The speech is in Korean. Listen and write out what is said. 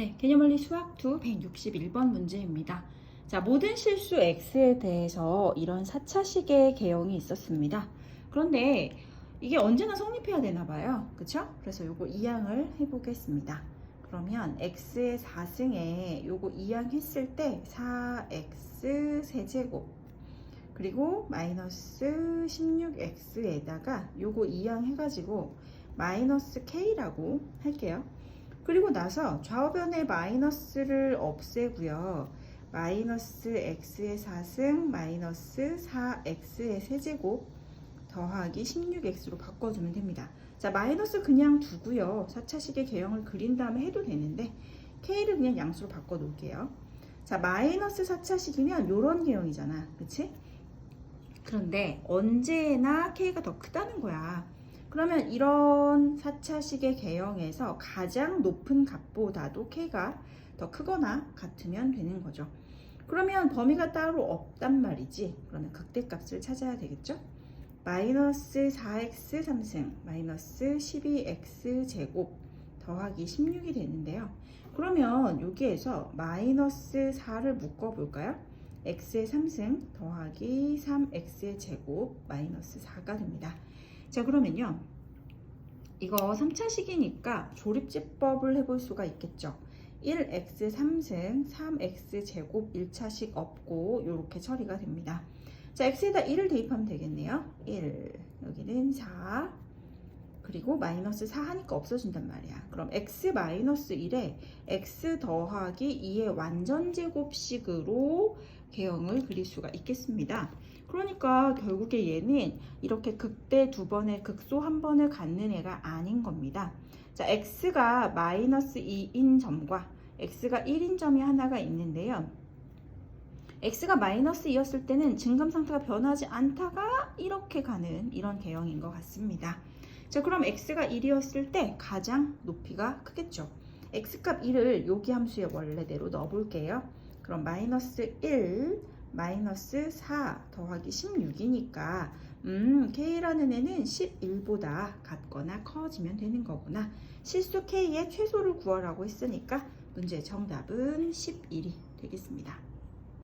네, 개념원리 수학 2 161번 문제입니다. 자, 모든 실수 x에 대해서 이런 4차식의 개형이 있었습니다. 그런데 이게 언제나 성립해야 되나 봐요. 그쵸? 그래서 요거 이항을 해보겠습니다. 그러면 x의 4승에 요거 이항했을 때 4x 세제곱 그리고 마이너스 16x에다가 요거 이항해가지고 마이너스 k라고 할게요. 그리고 나서 좌우변의 마이너스를 없애고요. 마이너스 x의 4승 마이너스 4x의 세제곱 더하기 16x로 바꿔주면 됩니다. 자 마이너스 그냥 두고요. 4차식의 개형을 그린 다음에 해도 되는데 k를 그냥 양수로 바꿔 놓을게요. 자 마이너스 4차식이면 요런 개형이잖아. 그치? 그런데 언제나 k가 더 크다는 거야. 그러면 이런 4차식의 개형에서 가장 높은 값보다도 k가 더 크거나 같으면 되는 거죠. 그러면 범위가 따로 없단 말이지. 그러면 극대값을 찾아야 되겠죠? 마이너스 4x 3승 마이너스 12x 제곱 더하기 16이 되는데요. 그러면 여기에서 마이너스 4를 묶어볼까요? x의 3승 더하기 3x의 제곱 마이너스 4가 됩니다. 자 그러면요. 이거 3차식이니까 조립제법을 해볼 수가 있겠죠. 1x 3승 3x 제곱 1차식 없고 이렇게 처리가 됩니다. 자 x에다 1을 대입하면 되겠네요. 1 여기는 4 그리고 마이너스 4 하니까 없어진단 말이야. 그럼 x 마이너스 1에 x 더하기 2의 완전 제곱식으로 개형을 그릴 수가 있겠습니다. 그러니까 결국에 얘는 이렇게 극대 두 번에 극소 한 번을 갖는 애가 아닌 겁니다. 자, x가 마이너스 2인 점과 x가 1인 점이 하나가 있는데요. x가 마이너스 2였을 때는 증감 상태가 변하지 않다가 이렇게 가는 이런 개형인 것 같습니다. 자, 그럼 x가 1이었을 때 가장 높이가 크겠죠. x값 1을 여기 함수의 원래대로 넣어볼게요. 그럼 마이너스 1 마이너스 4 더하기 16이니까 음 k라는 애는 11보다 같거나 커지면 되는 거구나. 실수 k의 최소를 구하라고 했으니까 문제 정답은 11이 되겠습니다.